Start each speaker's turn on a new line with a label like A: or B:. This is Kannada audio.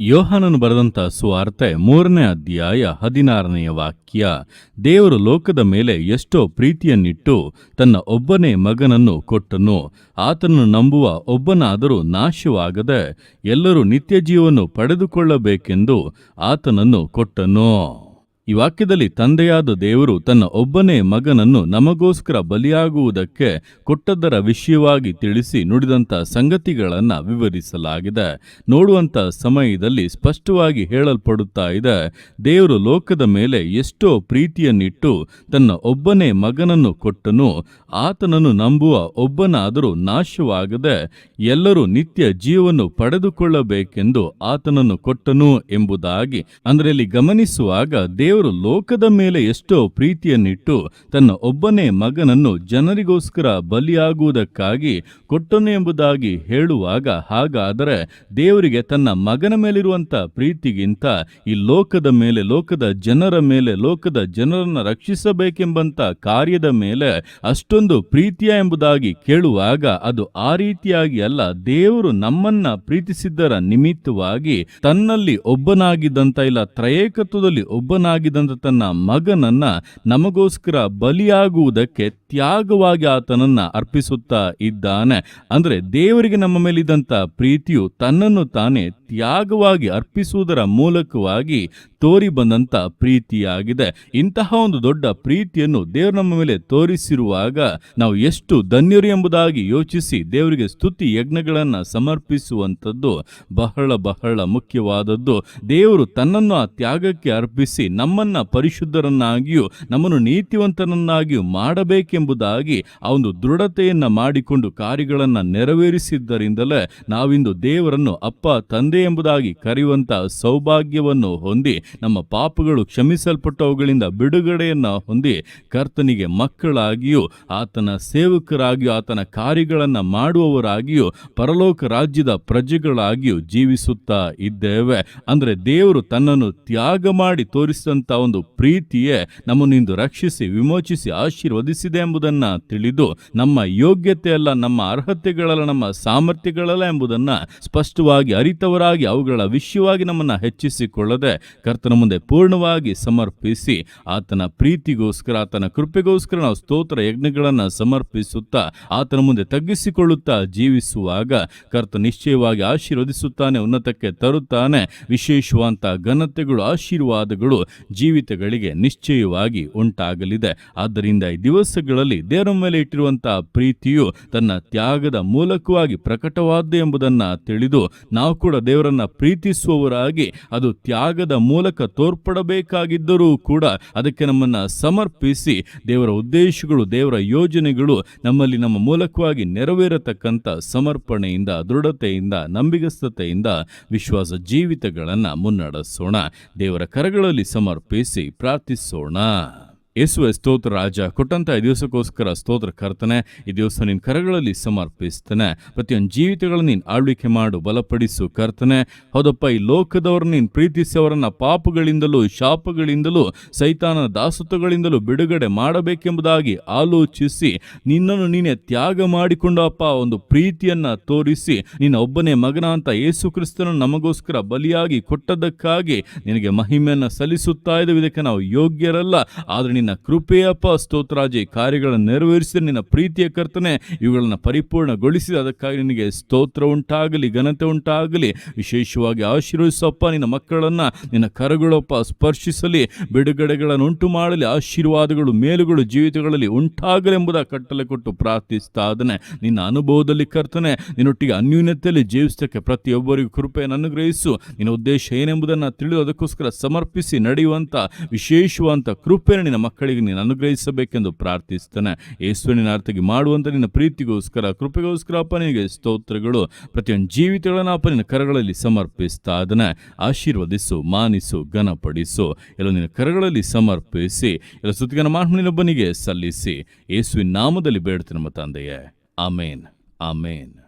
A: ಯೋಹಾನನು ಬರೆದಂಥ ಸುವಾರ್ತೆ ಮೂರನೇ ಅಧ್ಯಾಯ ಹದಿನಾರನೆಯ ವಾಕ್ಯ. ದೇವರು ಲೋಕದ ಮೇಲೆ ಎಷ್ಟೋ ಪ್ರೀತಿಯನ್ನಿಟ್ಟು ತನ್ನ ಒಬ್ಬನೇ ಮಗನನ್ನು ಕೊಟ್ಟನು. ಆತನನ್ನು ನಂಬುವ ಒಬ್ಬನಾದರೂ ನಾಶವಾಗದೆ ಎಲ್ಲರೂ ನಿತ್ಯ ಜೀವವನ್ನು ಪಡೆದುಕೊಳ್ಳಬೇಕೆಂದು ಆತನನ್ನು ಕೊಟ್ಟನು. ಈ ವಾಕ್ಯದಲ್ಲಿ ತಂದೆಯಾದ ದೇವರು ತನ್ನ ಒಬ್ಬನೇ ಮಗನನ್ನು ನಮಗೋಸ್ಕರ ಬಲಿಯಾಗುವುದಕ್ಕೆ ಕೊಟ್ಟದ್ದರ ವಿಷಯವಾಗಿ ತಿಳಿಸಿ ನುಡಿದಂಥ ಸಂಗತಿಗಳನ್ನು ವಿವರಿಸಲಾಗಿದೆ. ನೋಡುವಂಥ ಸಮಯದಲ್ಲಿ ಸ್ಪಷ್ಟವಾಗಿ ಹೇಳಲ್ಪಡುತ್ತಾ ಇದೆ, ದೇವರು ಲೋಕದ ಮೇಲೆ ಎಷ್ಟೋ ಪ್ರೀತಿಯನ್ನಿಟ್ಟು ತನ್ನ ಒಬ್ಬನೇ ಮಗನನ್ನು ಕೊಟ್ಟನು. ಆತನನ್ನು ನಂಬುವ ಒಬ್ಬನಾದರೂ ನಾಶವಾಗದೆ ಎಲ್ಲರೂ ನಿತ್ಯ ಜೀವವನ್ನು ಪಡೆದುಕೊಳ್ಳಬೇಕೆಂದು ಆತನನ್ನು ಕೊಟ್ಟನು ಎಂಬುದಾಗಿ ಅಂದರೆ ಇಲ್ಲಿ ಗಮನಿಸುವಾಗ ದೇವರು ಲೋಕದ ಮೇಲೆ ಎಷ್ಟೋ ಪ್ರೀತಿಯನ್ನಿಟ್ಟು ತನ್ನ ಒಬ್ಬನೇ ಮಗನನ್ನು ಜನರಿಗೋಸ್ಕರ ಬಲಿಯಾಗುವುದಕ್ಕಾಗಿ ಕೊಟ್ಟನು ಎಂಬುದಾಗಿ ಹೇಳುವಾಗ ಹಾಗಾದರೆ ದೇವರಿಗೆ ತನ್ನ ಮಗನ ಮೇಲಿರುವಂಥ ಪ್ರೀತಿಗಿಂತ ಈ ಲೋಕದ ಮೇಲೆ, ಲೋಕದ ಜನರ ಮೇಲೆ, ಲೋಕದ ಜನರನ್ನು ರಕ್ಷಿಸಬೇಕೆಂಬಂತ ಕಾರ್ಯದ ಮೇಲೆ ಅಷ್ಟೊಂದು ಪ್ರೀತಿಯ ಎಂಬುದಾಗಿ ಕೇಳುವಾಗ ಅದು ಆ ರೀತಿಯಾಗಿ ಅಲ್ಲ, ದೇವರು ನಮ್ಮನ್ನ ಪ್ರೀತಿಸಿದ್ದರ ನಿಮಿತ್ತವಾಗಿ ತನ್ನಲ್ಲಿ ಒಬ್ಬನಾಗಿದ್ದಂತ ಇಲ್ಲ, ತ್ರಯೇಕತ್ವದಲ್ಲಿ ಒಬ್ಬನಾಗಿದ್ದಂತ ತನ್ನ ಮಗನನ್ನ ನಮಗೋಸ್ಕರ ಬಲಿಯಾಗುವುದಕ್ಕೆ ತ್ಯಾಗವಾಗಿ ಆತನನ್ನ ಅರ್ಪಿಸುತ್ತಾ ಇದ್ದಾನೆ. ಅಂದ್ರೆ ದೇವರಿಗೆ ನಮ್ಮ ಮೇಲಿದ್ದಂಥ ಪ್ರೀತಿಯು ತನ್ನನ್ನು ತಾನೇ ತ್ಯಾಗವಾಗಿ ಅರ್ಪಿಸುವುದರ ಮೂಲಕವಾಗಿ ತೋರಿ ಬಂದಂಥ ಪ್ರೀತಿಯಾಗಿದೆ. ಇಂತಹ ಒಂದು ದೊಡ್ಡ ಪ್ರೀತಿಯನ್ನು ದೇವರು ನಮ್ಮ ಮೇಲೆ ತೋರಿಸಿರುವಾಗ ನಾವು ಎಷ್ಟು ಧನ್ಯರು ಎಂಬುದಾಗಿ ಯೋಚಿಸಿ ದೇವರಿಗೆ ಸ್ತುತಿ ಯಜ್ಞಗಳನ್ನು ಸಮರ್ಪಿಸುವಂಥದ್ದು ಬಹಳ ಬಹಳ ಮುಖ್ಯವಾದದ್ದು. ದೇವರು ತನ್ನನ್ನು ಆ ತ್ಯಾಗಕ್ಕೆ ಅರ್ಪಿಸಿ ನಮ್ಮನ್ನ ಪರಿಶುದ್ಧರನ್ನಾಗಿಯೂ ನಮ್ಮನ್ನು ನೀತಿವಂತನನ್ನಾಗಿಯೂ ಮಾಡಬೇಕೆಂಬುದಾಗಿ ಆ ಒಂದು ದೃಢತೆಯನ್ನು ಮಾಡಿಕೊಂಡು ಕಾರ್ಯಗಳನ್ನು ನೆರವೇರಿಸಿದ್ದರಿಂದಲೇ ನಾವಿಂದು ದೇವರನ್ನು ಅಪ್ಪ, ತಂದೆ ಎಂಬುದಾಗಿ ಕರೆಯುವಂತಹ ಸೌಭಾಗ್ಯವನ್ನು ಹೊಂದಿ ನಮ್ಮ ಪಾಪಗಳು ಕ್ಷಮಿಸಲ್ಪಟ್ಟವುಗಳಿಂದ ಬಿಡುಗಡೆಯನ್ನ ಹೊಂದಿ ಕರ್ತನಿಗೆ ಮಕ್ಕಳಾಗಿಯೂ, ಆತನ ಸೇವಕರಾಗಿಯೂ, ಆತನ ಕಾರ್ಯಗಳನ್ನು ಮಾಡುವವರಾಗಿಯೂ, ಪರಲೋಕ ರಾಜ್ಯದ ಪ್ರಜೆಗಳಾಗಿಯೂ ಜೀವಿಸುತ್ತಾ ಇದ್ದೇವೆ. ಅಂದರೆ ದೇವರು ತನ್ನನ್ನು ತ್ಯಾಗ ಮಾಡಿ ತೋರಿಸಿದಂಥ ಒಂದು ಪ್ರೀತಿಯೇ ನಮ್ಮನ್ನಿಂದು ರಕ್ಷಿಸಿ, ವಿಮೋಚಿಸಿ, ಆಶೀರ್ವದಿಸಿದೆ ಎಂಬುದನ್ನ ತಿಳಿದು ನಮ್ಮ ಯೋಗ್ಯತೆ ಅಲ್ಲ, ನಮ್ಮ ಅರ್ಹತೆಗಳಲ್ಲ, ನಮ್ಮ ಸಾಮರ್ಥ್ಯಗಳಲ್ಲ ಎಂಬುದನ್ನ ಸ್ಪಷ್ಟವಾಗಿ ಅರಿತವರಾಗಿ ಅವುಗಳ ವಿಷಯವಾಗಿ ನಮ್ಮನ್ನ ಹೆಚ್ಚಿಸಿಕೊಳ್ಳದೆ ಕರ್ತನ ಮುಂದೆ ಪೂರ್ಣವಾಗಿ ಸಮರ್ಪಿಸಿ ಆತನ ಪ್ರೀತಿಗೋಸ್ಕರ, ಆತನ ಕೃಪೆಗೋಸ್ಕರ ನಾವು ಸ್ತೋತ್ರ ಯಜ್ಞಗಳನ್ನು ಸಮರ್ಪಿಸುತ್ತಾ, ಆತನ ಮುಂದೆ ತಗ್ಗಿಸಿಕೊಳ್ಳುತ್ತಾ ಜೀವಿಸುವಾಗ ಕರ್ತ ನಿಶ್ಚಯವಾಗಿ ಆಶೀರ್ವದಿಸುತ್ತಾನೆ, ಉನ್ನತಕ್ಕೆ ತರುತ್ತಾನೆ. ವಿಶೇಷವಾದಂಥ ಘನತೆಗಳು, ಆಶೀರ್ವಾದಗಳು ಜೀವಿತಗಳಿಗೆ ನಿಶ್ಚಯವಾಗಿ ಉಂಟಾಗಲಿದೆ. ಆದ್ದರಿಂದ ಈ ದಿವಸಗಳಲ್ಲಿ ದೇವರ ಮೇಲೆ ಇಟ್ಟಿರುವಂತಹ ಪ್ರೀತಿಯು ತನ್ನ ತ್ಯಾಗದ ಮೂಲಕವಾಗಿ ಪ್ರಕಟವಾದ್ದು ಎಂಬುದನ್ನ ತಿಳಿದು ನಾವು ಕೂಡ ದೇವರನ್ನ ಪ್ರೀತಿಸುವವರಾಗಿ ಅದು ತ್ಯಾಗದ ಮೂಲಕ ತೋರ್ಪಡಬೇಕಾಗಿದ್ದರೂ ಕೂಡ ಅದಕ್ಕೆ ನಮ್ಮನ್ನ ಸಮರ್ಪಿಸಿ ದೇವರ ಉದ್ದೇಶಗಳು, ದೇವರ ಯೋಜನೆಗಳು ನಮ್ಮಲ್ಲಿ ನಮ್ಮ ಮೂಲಕವಾಗಿ ನೆರವೇರತಕ್ಕಂಥ ಸಮರ್ಪಣೆಯಿಂದ, ದೃಢತೆಯಿಂದ, ನಂಬಿಗಸ್ತತೆಯಿಂದ ವಿಶ್ವಾಸ ಜೀವಿತಗಳನ್ನು ಮುನ್ನಡೆಸೋಣ. ದೇವರ ಕರಗಳಲ್ಲಿ ಸಮರ್ಪಿಸಿ ಪ್ರಾರ್ಥಿಸೋಣ. ಯೇಸುವೆ, ಸ್ತೋತ್ರ ರಾಜ ಕೊಟ್ಟಂತ ಈ ದಿವಸಕ್ಕೋಸ್ಕರ ಸ್ತೋತ್ರ ಕರ್ತನೆ, ಈ ದಿವಸ ನಿನ್ನ ಕರಗಳಲ್ಲಿ ಸಮರ್ಪಿಸ್ತಾನೆ. ಪ್ರತಿಯೊಂದು ಜೀವಿತಗಳನ್ನು ನೀನು ಆಳ್ವಿಕೆ ಮಾಡು, ಬಲಪಡಿಸು ಕರ್ತನೆ. ಹೌದಪ್ಪ, ಈ ಲೋಕದವರು ನೀನು ಪ್ರೀತಿಸಿ ಅವರನ್ನ ಪಾಪಗಳಿಂದಲೂ, ಶಾಪಗಳಿಂದಲೂ ಸೈತಾನ ದಾಸತ್ವಗಳಿಂದಲೂ ಬಿಡುಗಡೆ ಮಾಡಬೇಕೆಂಬುದಾಗಿ ಆಲೋಚಿಸಿ, ನಿನ್ನನ್ನು ನೀನೇ ತ್ಯಾಗ ಮಾಡಿಕೊಂಡಪ್ಪ ಒಂದು ಪ್ರೀತಿಯನ್ನ ತೋರಿಸಿ, ನಿನ್ನ ಒಬ್ಬನೇ ಮಗನ ಅಂತ ಯೇಸು ಕ್ರಿಸ್ತನ ನಮಗೋಸ್ಕರ ಬಲಿಯಾಗಿ ಕೊಟ್ಟದ್ದಕ್ಕಾಗಿ ನಿನಗೆ ಮಹಿಮೆಯನ್ನು ಸಲ್ಲಿಸುತ್ತಾ ಇದ್ದೇವೆ. ಇದಕ್ಕೆ ನಾವು ಯೋಗ್ಯರಲ್ಲ, ಆದರೆ ನಿನ್ನ ಕೃಪೆಯಪ್ಪ ಸ್ತೋತ್ರಾಜಿ ಕಾರ್ಯಗಳನ್ನು ನೆರವೇರಿಸಿ ನಿನ್ನ ಪ್ರೀತಿಯ ಕರ್ತನೆ, ಇವುಗಳನ್ನು ಪರಿಪೂರ್ಣಗೊಳಿಸಿ ಅದಕ್ಕಾಗಿ ನಿನಗೆ ಸ್ತೋತ್ರ ಉಂಟಾಗಲಿ, ಘನತೆ ಉಂಟಾಗಲಿ. ವಿಶೇಷವಾಗಿ ಆಶೀರ್ವದಿಸಪ್ಪ ನಿನ್ನ ಮಕ್ಕಳನ್ನ, ನಿನ್ನ ಕರಗಳಪ್ಪ ಸ್ಪರ್ಶಿಸಲಿ, ಬಿಡುಗಡೆಗಳನ್ನು ಉಂಟು ಮಾಡಲಿ ಆಶೀರ್ವಾದಗಳು, ಮೇಲುಗಳು ಜೀವಿತಗಳಲ್ಲಿ ಉಂಟಾಗಲಿ ಎಂಬುದ ಕಟ್ಟಲೆ ಕೊಟ್ಟು ಪ್ರಾರ್ಥಿಸ್ತಾ ಅದನ್ನೇ ನಿನ್ನ ಅನುಭವದಲ್ಲಿ ಕರ್ತನೆ, ನಿನ್ನೊಟ್ಟಿಗೆ ಅನ್ಯೂನ್ಯತೆಯಲ್ಲಿ ಜೀವಿಸಕ್ಕೆ ಪ್ರತಿಯೊಬ್ಬರಿಗೂ ಕೃಪೆಯನ್ನು ಅನುಗ್ರಹಿಸು. ನಿನ್ನ ಉದ್ದೇಶ ಏನೆಂಬುದನ್ನು ತಿಳಿದು ಅದಕ್ಕೋಸ್ಕರ ಸಮರ್ಪಿಸಿ ನಡೆಯುವಂಥ ವಿಶೇಷವಾದಂಥ ಕೃಪೆಯನ್ನು ನಿನ್ನ ಮಕ್ಕಳಿಗೆ ನೀನು ಅನುಗ್ರಹಿಸಬೇಕೆಂದು ಪ್ರಾರ್ಥಿಸ್ತಾನೆ ಯೇಸುವಿನ ಅರ್ಥಗೆ ಮಾಡುವಂಥ ನಿನ್ನ ಪ್ರೀತಿಗೋಸ್ಕರ, ಕೃಪೆಗೋಸ್ಕರ ಅಪ್ಪ ನಿನಗೆ ಸ್ತೋತ್ರಗಳು. ಪ್ರತಿಯೊಂದು ಜೀವಿತಗಳನ್ನು ಅಪ್ಪ ನಿನ್ನ ಕರಗಳಲ್ಲಿ ಸಮರ್ಪಿಸ್ತಾ ಅದನ್ನು ಆಶೀರ್ವದಿಸು, ಮಾನಿಸು, ಘನಪಡಿಸು. ಎಲ್ಲ ನಿನ್ನ ಕರಗಳಲ್ಲಿ ಸಮರ್ಪಿಸಿ, ಎಲ್ಲ ಸುತ್ತಿಗನ ಮಾಹಿನೊಬ್ಬನಿಗೆ ಸಲ್ಲಿಸಿ. ಯೇಸುವಿನ ನಾಮದಲ್ಲಿ ಬೇಡ್ತೀನಿ ನಮ್ಮ ತಂದೆಯೇ. ಆಮೇನ್. ಆಮೇನ್.